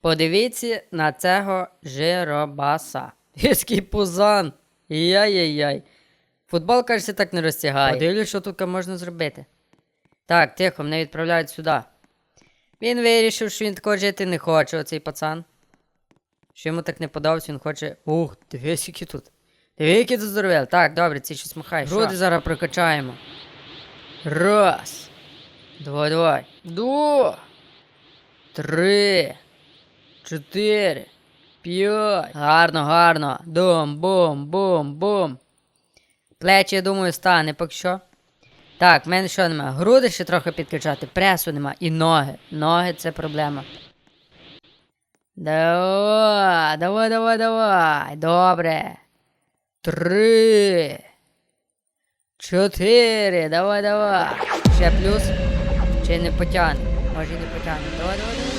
Подивіться на цього жиробаса. Який пузан. Яй-яй-яй. Футбол, кажеться, так не розтягає. Подивлюсь, що тут можна зробити. Так, тихо, мене відправляють сюди. Він вирішив, що він такого жити не хоче, оцей пацан. Що йому так не подобається, він хоче. Ух, дивись, які тут. Диви, які тут здоровел. Так, добре, ці щось махає. Груди зараз прокачаємо. Раз. Давай, давай. Два. Три. Чотири. П'ять. Гарно, гарно. Дум, бум, бум, бум. Плечі, я думаю, стане поки що. Так, в мене що нема? Груди ще трохи підкачати, пресу нема. І ноги. Ноги це проблема. Давай, давай, давай, давай. Добре. Три. Чотири. Давай, давай. Ще плюс. Чи не потягне? Може не потягне. Давай, давай, давай.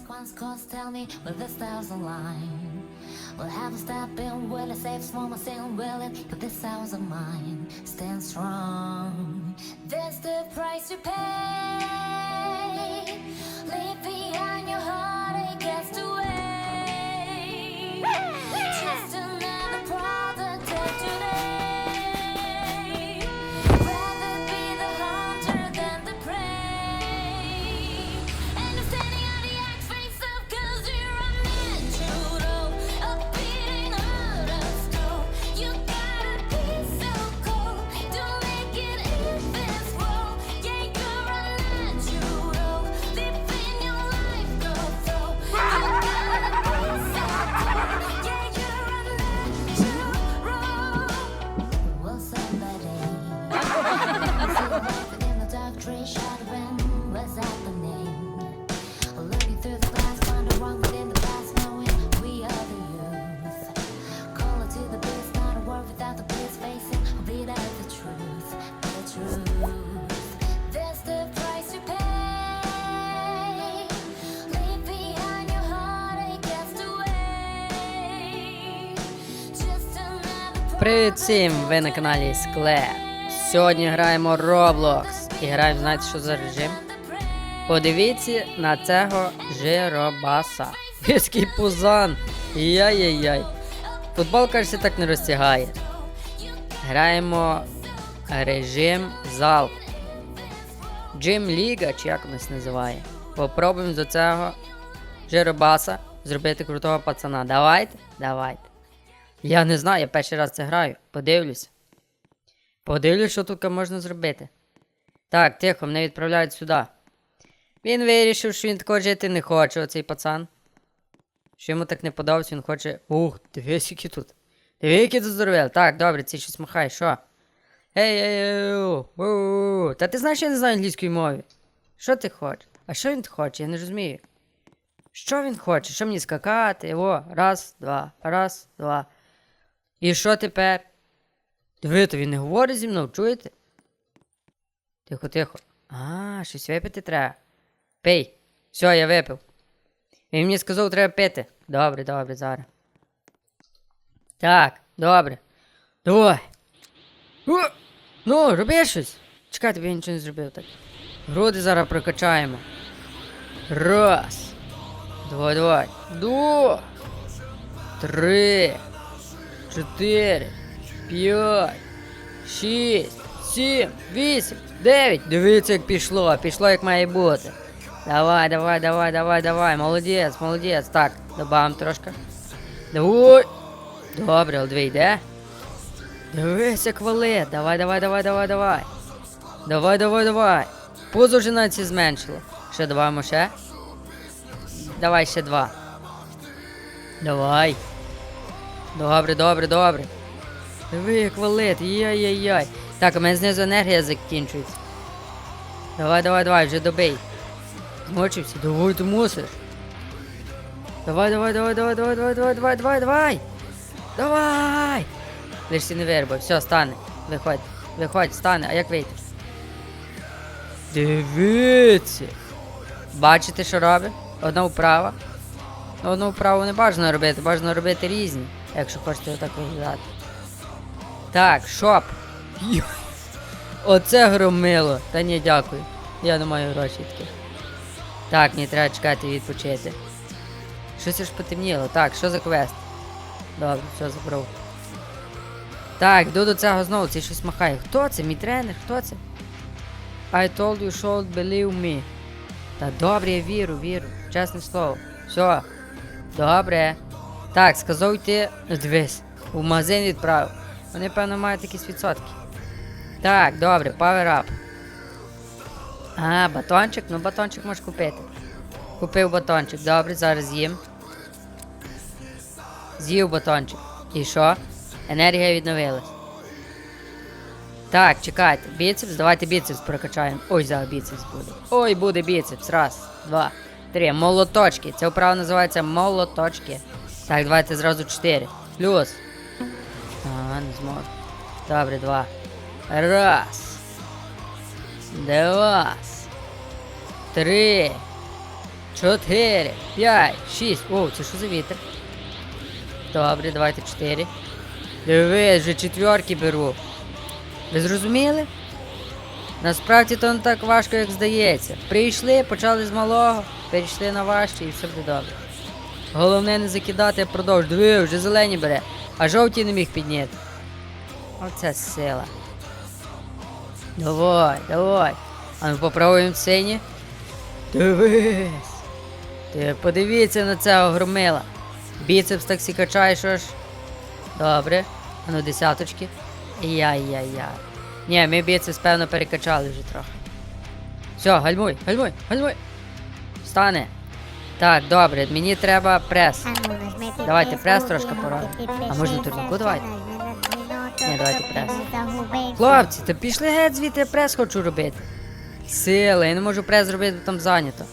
Consequence, tell me will this house align? Will have a step in, will I save small myself, will it? But this house of mine stand strong. That's the price you pay. Leave behind your heartache Привіт всім! Ви на каналі Скле. Сьогодні граємо Roblox. І граємо, знаєте, що за режим? Подивіться на цього жиробаса. Який пузан. Яй-яй-яй. Футбол, кажеться, так не розтягає. Граємо режим залп. Джим Ліга, чи як нас називає. Попробуємо до цього жиробаса зробити крутого пацана. Давайте? Давайте. Я не знаю, я перший раз це граю. Подивлюся. Подивлюсь, що тут можна зробити. Так, тихо, мене відправляють сюди. Він вирішив, що він такого жити не хоче, оцей пацан. Що йому так не подобається, він хоче. Ух, дивись, які тут. Диви, які тут здоровел. Так, добре, ці щось махає, що? Ей, ей, у. Та ти знаєш, я не знаю англійської мови. Що ти хочеш? А що він хоче? Я не розумію. Що він хоче? Що мені скакати? О, раз, два, раз, два. І що тепер? Диви, то він не говорить зі мною, чуєте? Тихо, тихо. А, щось випити треба. Пий. Все, я випив. Він мені сказав, треба пити. Добре, добре, зараз. Так, добре. Давай. О! Ну, роби щось. Чекай, тобі я нічого не зробив так. Груди зараз прокачаємо. Раз. Давай, давай. Два. Три. Чотири. П'ять. Шість. Сім. Вісім. Дев'ять. Дивіться, як пішло. Пішло, як має бути. Давай, давай, давай, давай, давай. Молодець, молодець. Так, добавим трошки. Давай. Добре, Олдвій, йде. Дивись, як валить. Давай, давай, давай, давай, давай. Давай, давай, давай. Пузо вже навіть зменшило. Ще добавимо ще. Давай ще два. Давай. Добре, добре, добре. Диви, як валить. Яй-яй-яй. Так, у мене знизу енергія закінчується. Давай, давай, давай, вже добий. Змочився, давай ти мусиш. Давай, давай, давай, давай, давай, давай, давай, давай, давай, давай. Давай. Лиш не вирубай. Все, стане. Виходь. Виходь, стане. А як вийти? Дивіться. Бачите, що робить? Одна вправа. Ну, Одну вправу не бажано робити, бажано робити різні, якщо хочете отак виглядати. Так, шоп. Оце громило. Та ні, дякую. Я не маю грошей таких. Так, мені треба чекати відпочити. Щось аж потемніло. Так, що за квест? Добре, все забрав. Так, йду до цього знову, цей щось махає. Хто це? Мій тренер? Хто це? I told you should believe me. Та добре, я вірю, вірю. Чесне слово. Все. Добре. Так, сказав йти. Дивись. У магазин відправив. Вони, певно, мають якісь відсотки. Так, добре, power up. А, батончик? Ну батончик можеш купити. Купив батончик, добре, зараз з'їм. З'їв батончик. І що? Енергія відновилась. Так, чекайте. Біцепс, давайте біцепс прокачаємо. Ой, зараз біцепс буде. Ой, буде біцепс. Раз, два, три. Молоточки. Ця вправа називається молоточки. Так, давайте зразу чотири. Плюс. Ага, не зможу. Добре, два. Раз. Два. Три. Чотири. П'ять. Шість. О, це що за вітер? Добре, давайте чотири. Дивись, вже четверки беру. Ви зрозуміли? Насправді то не так важко, як здається. Прийшли, почали з малого, перейшли на важче і все буде добре. Головне не закидати, продовж. Диви, вже зелені бере, а жовті не міг підняти. Оце сила. Давай, давай. А ну попробуємо сині. Дивись. Ти подивіться на цього громила. Біцепс так сі качає, що ж. Добре. А ну десяточки. Яй-яй-яй. Ні, ми біцепс, певно, перекачали вже трохи. Все, гальмуй, гальмуй, гальмуй. Встане. Так, добре, мені треба прес. Давайте прес трошки поробимо. А можна турніку давайте? Ні, давайте прес. Хлопці, та пішли геть звідти, я прес хочу робити. Сила, я не можу прес зробити, бо там зайнято.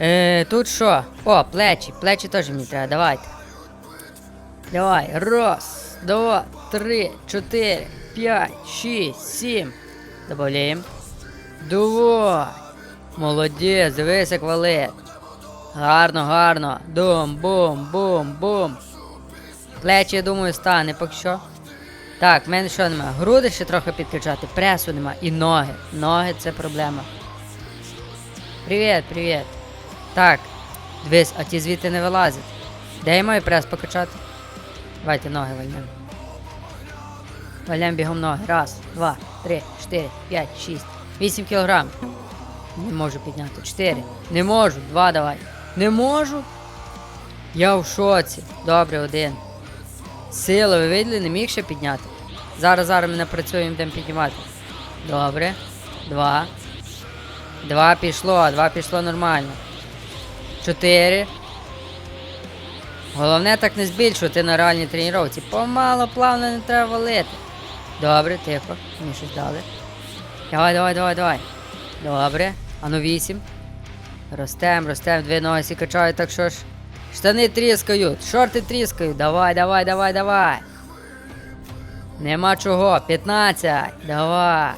Е, тут що? О, плечі. Плечі теж мені треба, давайте. Давай, раз, два, три, чотири, п'ять, шість, сім. Добавляємо. Давай. Молодець, дивись, як валить. Гарно, гарно. Дум, бум, бум, бум. Плечі, я думаю, стане поки що. Так, в мене що нема? Груди ще трохи підкачати, пресу нема. І ноги. Ноги це проблема. Привіт, привіт. Так, дивись, а ті звідти не вилазять. Де я маю прес покачати? Давайте ноги вальнемо. Валям бігом ноги. Раз, два, три, чотири, п'ять, шість, вісім кілограм. Не можу підняти. Чотири. Не можу. Два давай. Не можу. Я в шоці. Добре, один. Сила, ви виділи, не міг ще підняти. Зараз, зараз ми напрацюємо, будемо піднімати. Добре. Два. Два пішло, два пішло нормально. Чотири. Головне так не збільшувати на реальній тренувці. Помало, плавно не треба валити. Добре, тихо. Мені щось дали. Давай, давай, давай, давай. Добре. Ану вісім. Ростем, ростем, дві ноги сі качають, так що ж. Штани тріскають, шорти тріскають. Давай, давай, давай, давай. Нема чого. 15. Давай.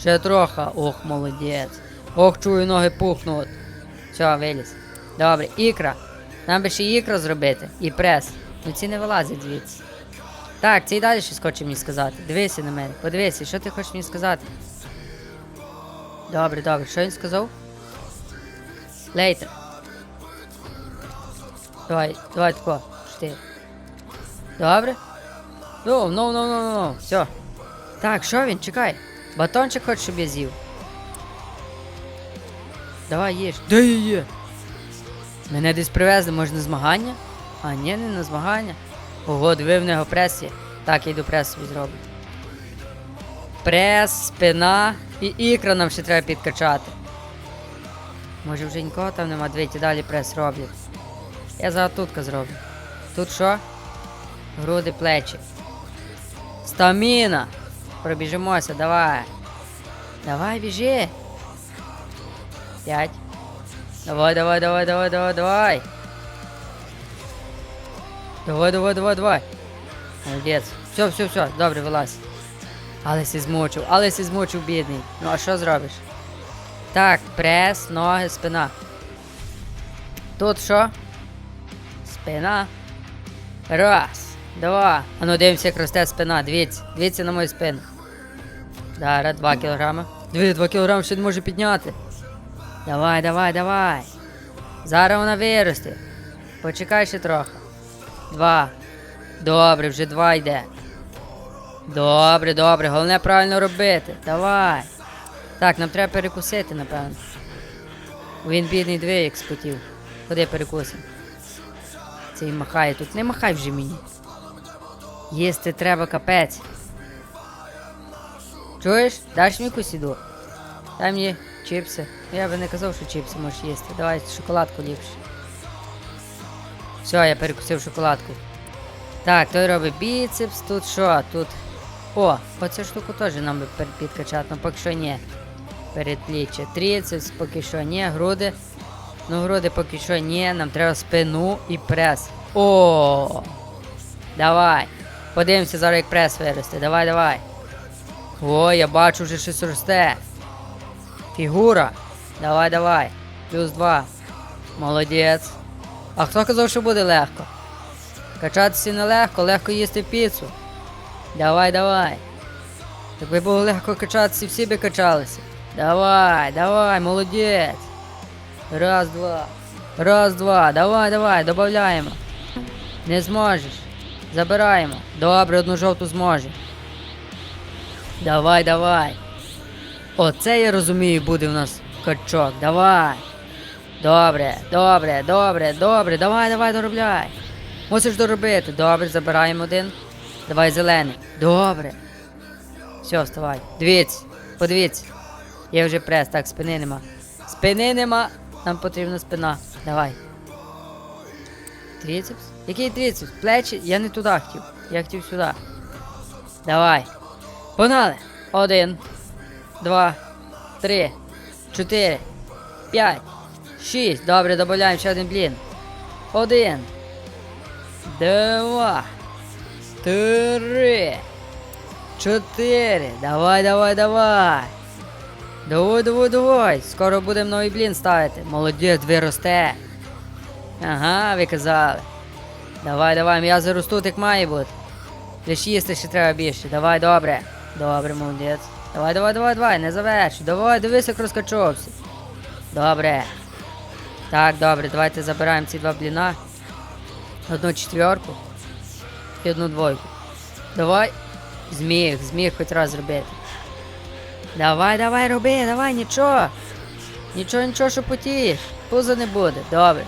Ще трохи. Ох, молодець. Ох, чую, ноги пухнуть. Все, виліз. Добре, ікра. Нам би ще ікра зробити. І прес. Ну ці не вилазять звідси. Так, цей далі щось хоче мені сказати. Дивися на мене, подивися, що ти хочеш мені сказати. Добре, добре, що він сказав? Лейтер. Давай, давай тако. Чотири. Добре? Ну, ну, ну, ну, ну, все. Так, що він? Чекай. Батончик хоче, щоб я з'їв. Давай їж. Де я є? Мене десь привезли, може на змагання? А, ні, не на змагання. Ого, диви в нього прес є. Так, я йду прес собі зроблю. Прес, спина і ікра нам ще треба підкачати. Може вже нікого там нема, дивіться, далі прес роблять. Я загатутка зроблю. Тут що? Груди, плечі. Стаміна! Пробіжимося, давай. Давай, біжи. П'ять. Давай, давай, давай, давай, давай, давай. Давай, давай, давай, давай. Молодець. Все, все, все, добре, вилазь. Але сі змучив, але сі змучив, бідний. Ну а що зробиш? Так, прес, ноги, спина. Тут що? Спина. Раз, два. А ну дивимося, як росте спина. Дивіться, дивіться на мою спину. Зараз 2 кілограми. Диви, 2 кілограми ще не може підняти. Давай, давай, давай. Зараз вона виросте. Почекай ще трохи. Два. Добре, вже два йде. Добре, добре, головне правильно робити. Давай. Так, нам треба перекусити, напевно. Він бідний дві, як спотів. Ходи перекусимо. Цей махає тут. Не махай вже мені. Їсти треба капець. Чуєш? Даш мені кусіду? Дай мені чіпси. Я би не казав, що чіпси можеш їсти. Давай шоколадку ліпше. Все, я перекусив шоколадку. Так, той робить біцепс, тут що? Тут. О, оцю штуку теж нам підкачати, ну поки що ні. Передпліччя. Трицепс, поки що ні, груди. Ну, груди поки що ні, нам треба спину і прес. О! Давай. Подивимося зараз, як прес виросте. Давай, давай. О, я бачу, вже щось росте. Фігура. Давай, давай. Плюс два. Молодець. А хто казав, що буде легко? Качатися нелегко, легко їсти піцу. Давай, давай. Якби було легко качатися, всі би качалися. Давай, давай, молодець. Раз, два. Раз, два. Давай, давай, додаємо. Не зможеш. Забираємо. Добре, одну жовту зможе. Давай, давай. Оце я розумію, буде в нас качок. Давай. Добре, добре, добре, добре. Давай, давай, доробляй. Мусиш доробити. Добре, забираємо один. Давай зелений. Добре. Все, вставай. Дивіться, подивіться. Є вже прес, так, спини нема. Спини нема. Нам потрібна спина. Давай. Трицепс? Який трицепс? Плечі? Я не туди хотів. Я хотів сюди. Давай. Погнали. Один, два, три, чотири, п'ять, шість. Добре, додаємо ще один блін. Один. Два. Три. Чотири. Давай, давай, давай. Давай, давай, давай. Скоро будемо новий блін ставити. Молодець, ви росте. Ага, ви казали. Давай, давай, м'язи ростуть, як має бути. Лиш їсти ще треба більше. Давай, добре. Добре, молодець. Давай, давай, давай, давай, не завершуй. Давай, дивись, як розкачався. Добре. Так, добре, давайте забираємо ці два бліна. Одну четверку і одну двойку. Давай. Зміг, зміг хоч раз зробити. Давай, давай, роби, давай, нічого. Нічого, нічого, що потієш. Пузо не буде. Добре.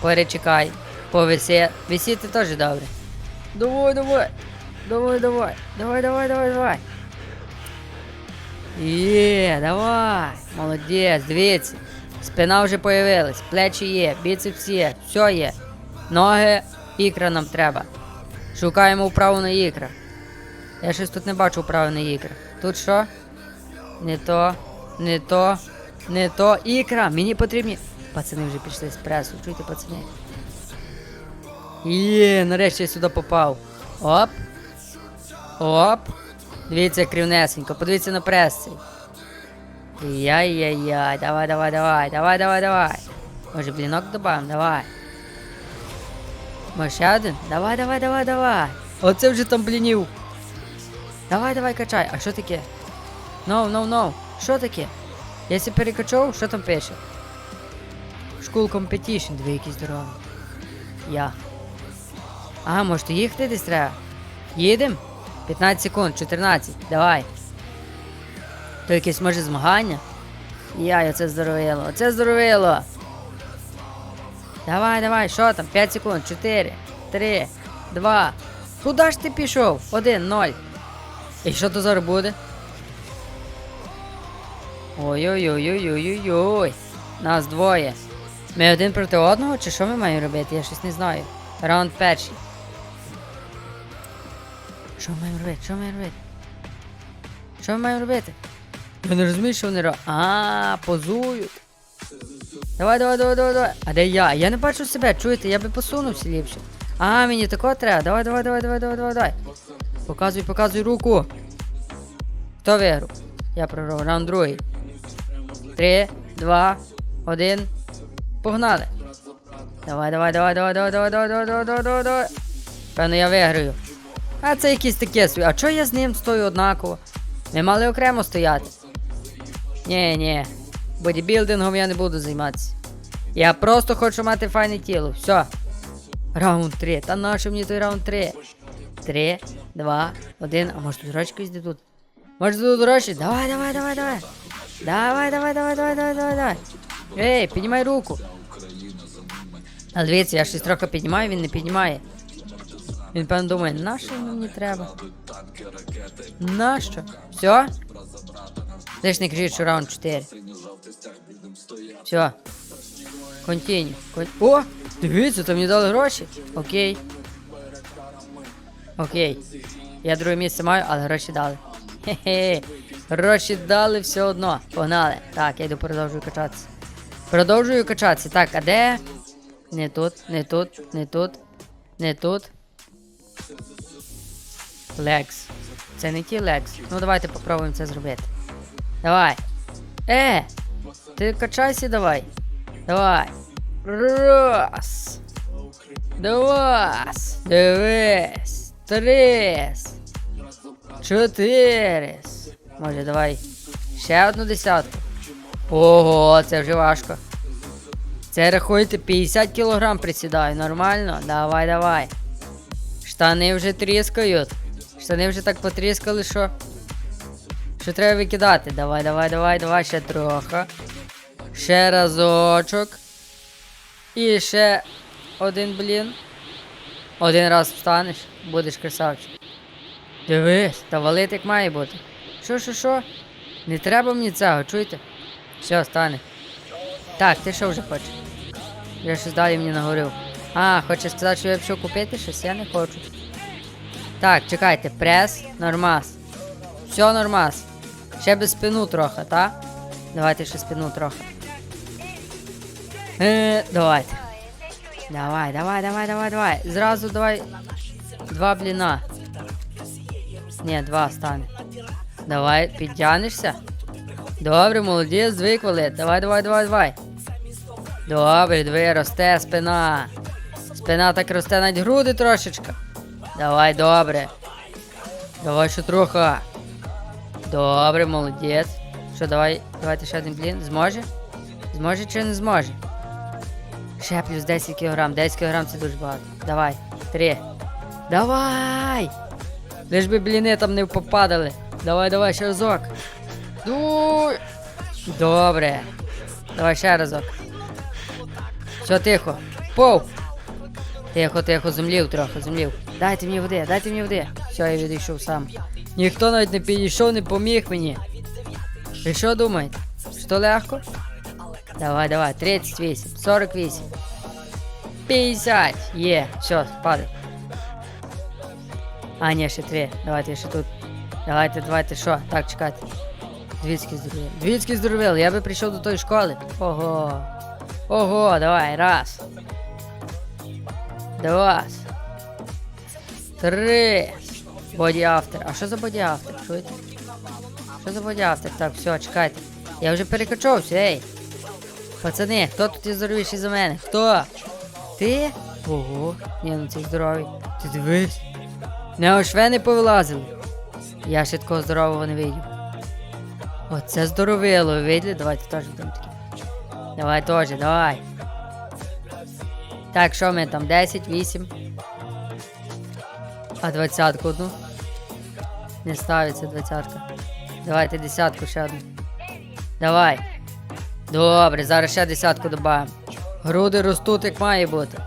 Перечекай. Повиси. Висіти теж добре. Давай, давай. Давай, давай. Давай, давай, давай, давай. Є, давай. Молодець, дивіться. Спина вже появилась, плечі є, біцепс є, все є. Ноги, ікра нам треба. Шукаємо вправу на ікра. Я щось тут не бачу вправи на ікра. Тут що? Не то, не то, не то. Ікра! Мені потрібні. Пацани вже пішли з пресу. Чуєте, пацани? Є, нарешті я сюди попав. Оп. Оп. Дивіться, як. Подивіться на прес цей. Яй-яй-яй, давай, давай, давай, давай, давай, давай. Може, блінок добавим, давай. Може, ще один? Давай, давай, давай, давай. Оце вже там блінів. Давай, давай, качай. А що таке? No, no, no. Що таке? Я сі перекачав, що там пише? School Competition, дві якісь дороги. Я. Ага, може, їхати десь треба? Їдем? 15 секунд, 14, давай. То якесь може змагання? Яй, оце здоровило, оце здоровило. Давай, давай, що там? 5 секунд, 4, 3, 2. Куди ж ти пішов? 1, 0. І що то зараз буде? Ой-ой-ой-ой-ой-ой. Нас двоє. Ми один проти одного, чи що ми маємо робити? Я щось не знаю. Раунд перший. Що ми маємо робити? Що ми маємо робити? Що ми маємо робити? Я не розумію, що вони роблять. А, позують. Давай, давай, давай, давай, давай. А де я? Я не бачу себе, чуєте, я би посунувся ліпше. А, мені такого треба. Давай, давай, давай, давай, давай, давай, давай. Показуй, показуй руку. Хто виграв? Я прорвав. Раунд другий. Три, два, один. Погнали. Давай, давай, давай, давай, давай, давай, давай, давай, давай, давай, давай, давай. Певно, я виграю. А це якісь таке собі. А чого я з ним стою однаково? Ми мали окремо стояти. Ні, ні. Бодібілдингом я не буду займатися. Я просто хочу мати файне тіло. Все. Раунд 3. Та нащо мені той раунд 3? 3, 2, 1. А може тут рочку їздить тут? Може тут гроші? Давай, давай, давай, давай. Давай, давай, давай, давай, давай, давай, давай. Ей, піднімай руку. А дивіться, я щось трохи піднімаю, він не піднімає. Він певно думає, нащо мені треба? Нащо? Все? Лиш не кажіть, що раунд 4. Все. Континю. Кон... О! Дивіться, там мені дали гроші. Окей. Окей. Я друге місце маю, але гроші дали. Хе-хе. Гроші дали все одно. Погнали. Так, я йду продовжую качатися. Продовжую качатися. Так, а де? Не тут, не тут, не тут, не тут. Лекс. Це не ті Лекс. Ну давайте попробуємо це зробити. Давай. Е! Ти качайся давай. Давай. Раз. Два. Дивись. Три. Чотири. Може, давай. Ще одну десятку. Ого, це вже важко. Це рахуйте 50 кілограм присідаю, нормально? Давай, давай. Штани вже тріскають. Штани вже так потріскали, що. Що треба викидати? Давай, давай, давай, давай, ще трохи. Ще разочок. І ще один, блін. Один раз встанеш, будеш красавчик. Дивись, та валить як має бути. Що, що, що? Не треба мені цього, чуєте? Все, стане. Так, ти що вже хочеш? Я щось далі мені наговорив. А, хочеш сказати, що я пішов купити щось? Я не хочу. Так, чекайте, прес, нормас. Все нормас. Ще без спину трохи, так? Давайте ще спину трохи. Е, давайте. Давай, давай, давай, давай, давай. Зразу давай. Два бліна. Ні, два стане. Давай, підтягнешся. Добре, молодець, звик валити. Давай, давай, давай, давай. Добре, диви, росте спина. Спина так росте навіть груди трошечка. Давай, добре. Давай ще трохи. Добре, молодець. Що, давай, давайте ще один блін. Зможе? Зможе чи не зможе? Ще плюс 10 кг. 10 кг це дуже багато. Давай. Три. Давай! Лиш би бліни там не попадали. Давай, давай, ще разок. Дуй! Добре. Давай ще разок. Все, тихо. Пов! Тихо, тихо, землів трохи, землів. Дайте мені води, дайте мені води. Все, я відійшов сам. Ніхто навіть не підійшов, не поміг мені. Ви що думаєте? Що легко? Давай, давай, 38, 48. 50. Є, все, падай. А, ні, ще три. Давайте ще тут. Давайте, давайте, що? Так, чекайте. Двіцький здоров'я. Двіцький здоров'я, я би прийшов до тої школи. Ого. Ого, давай, раз. Два. Три. Боді автор. А що за боді автор? Чуєте? Що за боді автор? Так, все, чекайте. Я вже перекачався, ей. Пацани, хто тут є здоровіший за мене? Хто? Ти? Ого, ні, ну цей здоровий. Ти дивись. Не швени повилазили. Я ще такого здорового не видів. Оце здоровило, ви видели? Давайте теж будемо такі. Давай теж, давай. Так, що ми там? 10, 8. А двадцятку одну? Не ставиться двадцятка. Давайте десятку ще одну. Давай. Добре, зараз ще десятку додаємо. Груди ростуть, як має бути.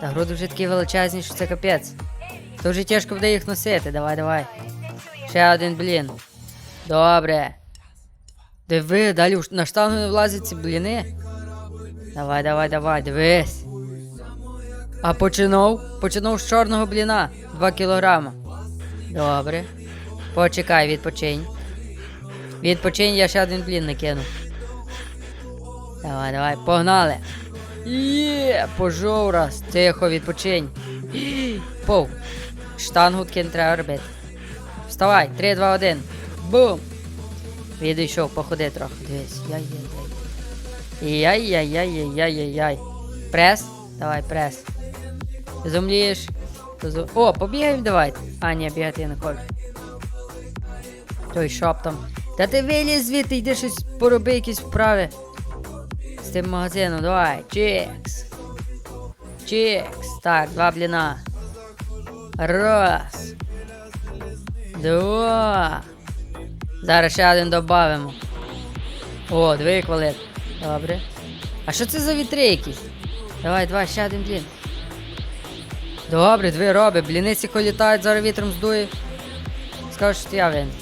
Та груди вже такі величезні, що це капець. То вже тяжко буде їх носити. Давай, давай. Ще один блін. Добре. Диви, далі на штангу не влазять ці бліни. Давай, давай, давай, дивись. А починав? Починав з чорного бліна. 2 кілограма. Добре. Почекай, відпочинь. Відпочинь, я ще один блін накину. Давай, давай, погнали. Є, пожов раз. Тихо, відпочинь. Пов. Штангу не треба робити. Вставай, 3, 2, 1. Бум! Відійшов, походи трохи. Дивись. Яй-яй-яй. Яй-яй-яй-яй-яй-яй. Прес? Давай, прес. Зумлієш. Зу- О, побігаємо давайте. А, ні, бігати я не хочу. Той шоп там. Та ти виліз звідти, йди щось пороби якісь вправи. З тим давай. Чікс. Чікс. Так, два бліна. Раз. Два. Зараз ще один додамо. О, дві квалет. Добре. А що це за вітри якісь? Давай, давай, ще один блін. Добре, дві роби. Бліниці літають, зараз вітром здує. Скажеш, що я винен.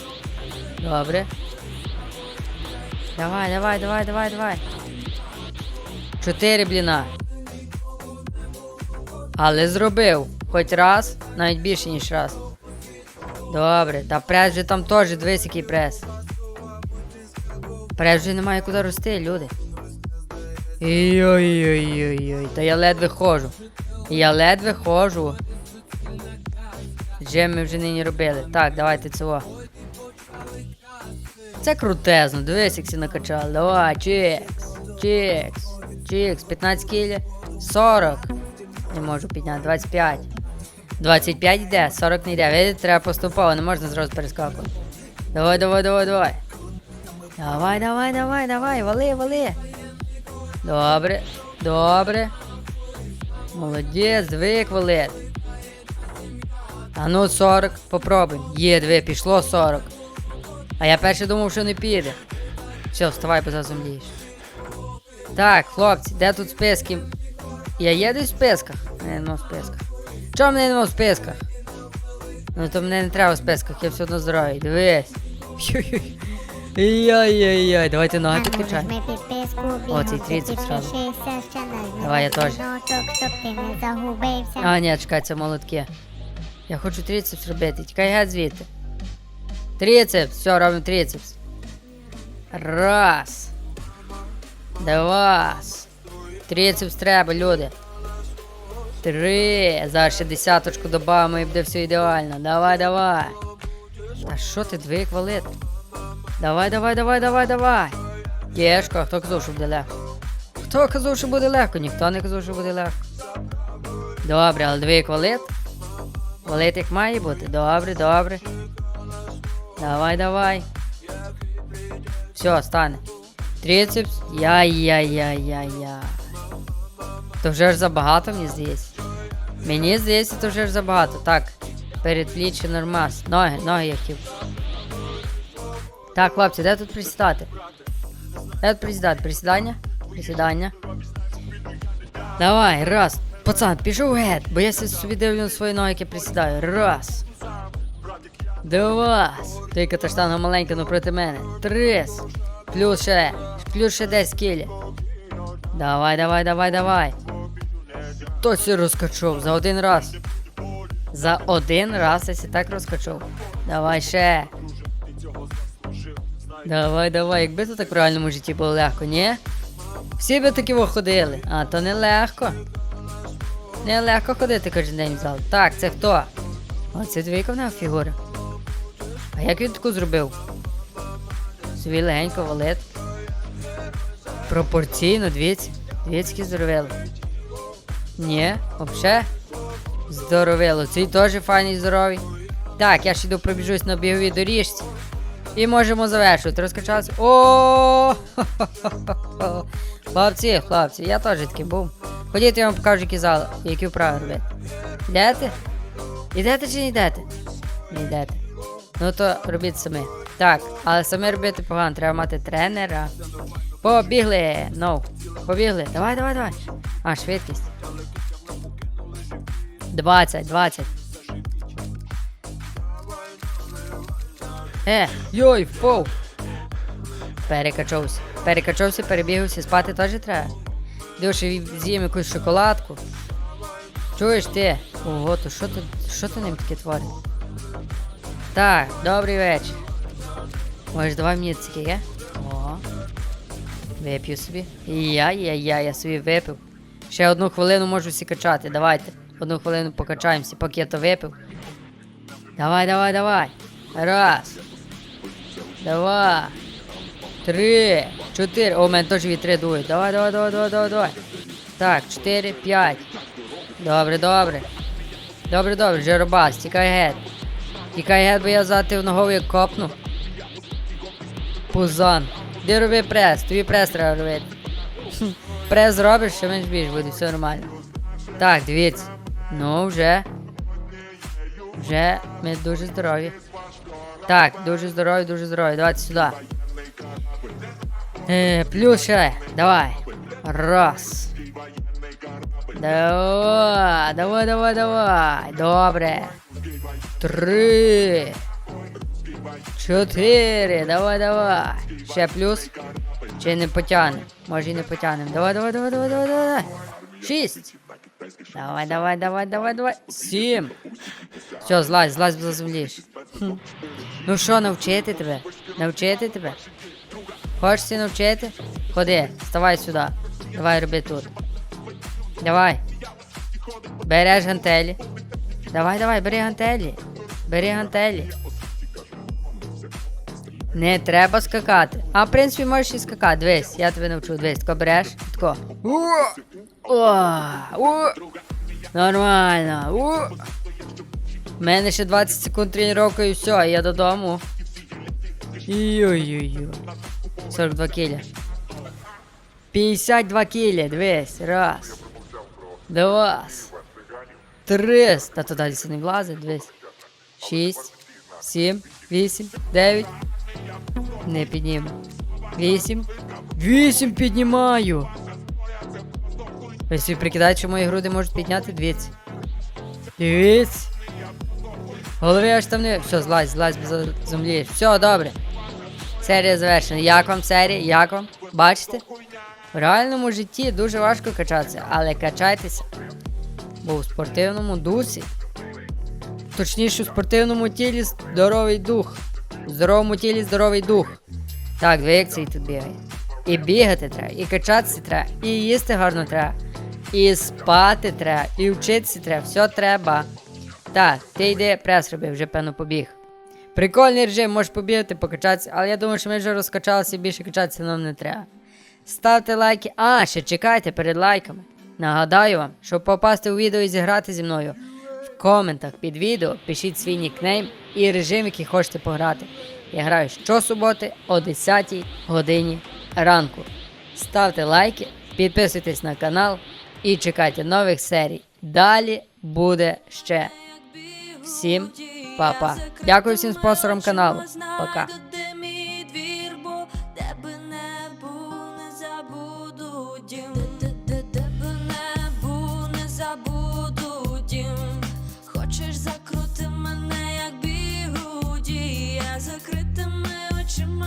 Добре. Давай, давай, давай, давай, давай. Чотири бліна. Але зробив. Хоч раз, навіть більше, ніж раз. Добре, та прес же там теж, дивись, прес. Прес вже немає куди рости, люди. Ой-ой-ой-ой-ой, та я ледве ходжу. Я ледве ходжу. Джем ми вже нині робили. Так, давайте цього. Це крутезно, дивись, як всі накачали. Давай, чікс, чікс, чікс, 15 кілі, 40. Не можу підняти, 25. 25 йде, 40 не йде. Видите, треба поступово, не можна зразу перескакувати. Давай, давай, давай, давай. Давай, давай, давай, давай, вали, вали. Добре, добре. Молодець, звик валити. А ну 40, попробуй. Є, диви, пішло 40. А я перше думав, що не піде. Все, вставай, зазумлієш. Так, хлопці, де тут списки? Я є десь в списках? Не, нема в списках. Чого мене нема в списках? Ну то мене не треба в списках, я все одно здоровий. Дивись. Ой-ой-ой. Давайте ноги підписку, О, цей трицеп сразу. Давай, я теж. А, ні, чекай, це молотки. Я хочу трицепс робити. Тікай геть звідти. Трицепс, все, робимо трицепс. Раз. Два. Трицепс треба, люди. Три. Зараз ще десяточку додамо і буде все ідеально. Давай, давай. Та що ти дві валит? Давай, давай, давай, давай, давай. Єшко, хто казав, що буде легко? Хто казав, що буде легко? Ніхто не казав, що буде легко. Добре, але дві валит. Валит як має бути. Добре, добре. Давай, давай. Все, стане. Трицепс. Яй-яй-яй-яй-яй. То вже ж забагато, мені здається. Мені здається, то вже ж забагато. Так. Передпліччя нормас. Ноги, ноги які. Так, хлопці, де тут присідати? Де тут присідати? Присідання? Присідання. Давай, раз. Пацан, пішов геть, бо я собі дивлю на свої ноги, які присідаю. Раз. Два. Тільки та штанга маленька, ну проти мене. Три. Плюс ще. Плюс ще 10 кілі. Давай, давай, давай, давай. Це розкачав за один раз? За один раз я сі так розкачав. Давай ще. Давай, давай, якби то так в реальному житті було легко, ні? Всі би таки ходили, а то не легко. Не легко ходити кожен день в зал. Так, це хто? О, це двійка в нього фігура. А як він таку зробив? Собі легенько валет. Пропорційно, дивіться. Дивіться, які здоровели. Ні, взагалі. Здоровело. Цей теж файний здоровий. Так, я ще йду пробіжусь на біговій доріжці. І можемо завершувати. Розкачатися. О! Хлопці, хлопці, я теж такий був. Ходіть, я вам покажу, які зали, які вправи робити. Йдете? Йдете чи не йдете? Не йдете. Ну то робіть самі. Так, але самі робити погано, треба мати тренера. Побігли! Ну, побігли. Давай, давай, давай. А, швидкість. 20, 20. Е, йой, впав. Перекачався. Перекачався, перебігався, спати теж треба. Дивишся, з'їм якусь шоколадку. Чуєш ти? Ого, то що ти, що ти ним таке твориш? Так, добрий вечір. Може, давай мені таке є? О. Вип'ю собі. І я, собі випив. Ще одну хвилину можу всі качати. Давайте. Одну хвилину покачаємося, поки я то випив. Давай, давай, давай. Раз. Два. Три. Чотири. О, у мене теж вітри дують. Давай, давай, давай, давай, давай, давай. Так, чотири, п'ять. Добре, добре. Добре, добре, Жиробас, тікай геть. Тікай геть, бо я зати в ногу як копну. Пузан. Де прес, тобі прес треба робити. Прес зробиш, що менш більш буде, все нормально. Так, дивіться. Ну, вже. Вже ми дуже здорові. Так, дуже здорові, дуже здорові. Давайте сюди. Е, плюс ще. Давай. Раз. Давай, давай, давай, давай. Добре. Три. Чотири. Давай, давай. Ще плюс. Чи не потягнем? Може і не потягнем. Давай, давай, давай, давай, давай, давай. Шість. Давай, давай, давай, давай, давай. Сім. Все, злазь, злазь, заземліш. Хм. Ну що, навчити тебе? Навчити тебе? Хочеш навчити? Ходи, вставай сюди. Давай роби тут. Давай. Береш гантелі. Давай, давай, бери гантелі. Бери гантелі. Не треба скакати. А в принципі можеш і скакати. Дивись, я тебе навчу. Дивись, тако береш. Тако. О! У! Нормально. У! У мене ще 20 секунд тренування і все, я додому. Йо-йо-йо. 42 кіля. 52 кіля, дивись. Раз. Два. Три. Та то далі це не влазить, дивись. Шість. Сім. Вісім. Дев'ять. Не підніму. Вісім. Вісім піднімаю. Ви собі прикидаєте, що мої груди можуть підняти? Дивіться. Дивіться. Голови аж там не. Все, злазь, злазь землі. Все, добре. Серія завершена. Як вам серія? Як вам? Бачите? В реальному житті дуже важко качатися, але качайтеся. Бо у спортивному дусі. Точніше, у спортивному тілі здоровий дух. У здоровому тілі здоровий дух. Так, як цей тут бігає. І бігати треба, і качатися треба, і їсти гарно треба, і спати треба, і вчитися треба, все треба. Так, ти йди прес роби, вже певно побіг. Прикольний режим, можеш побігати, покачатися, але я думаю, що ми вже розкачалися і більше качатися нам не треба. Ставте лайки. А, ще чекайте перед лайками. Нагадаю вам, щоб попасти у відео і зіграти зі мною. В коментах під відео пишіть свій нікнейм і режим, який хочете пограти. Я граю щосуботи о 10 годині ранку. Ставте лайки, підписуйтесь на канал і чекайте нових серій. Далі буде ще. Всім па-па. Дякую всім спонсорам каналу. Пока.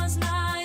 закрути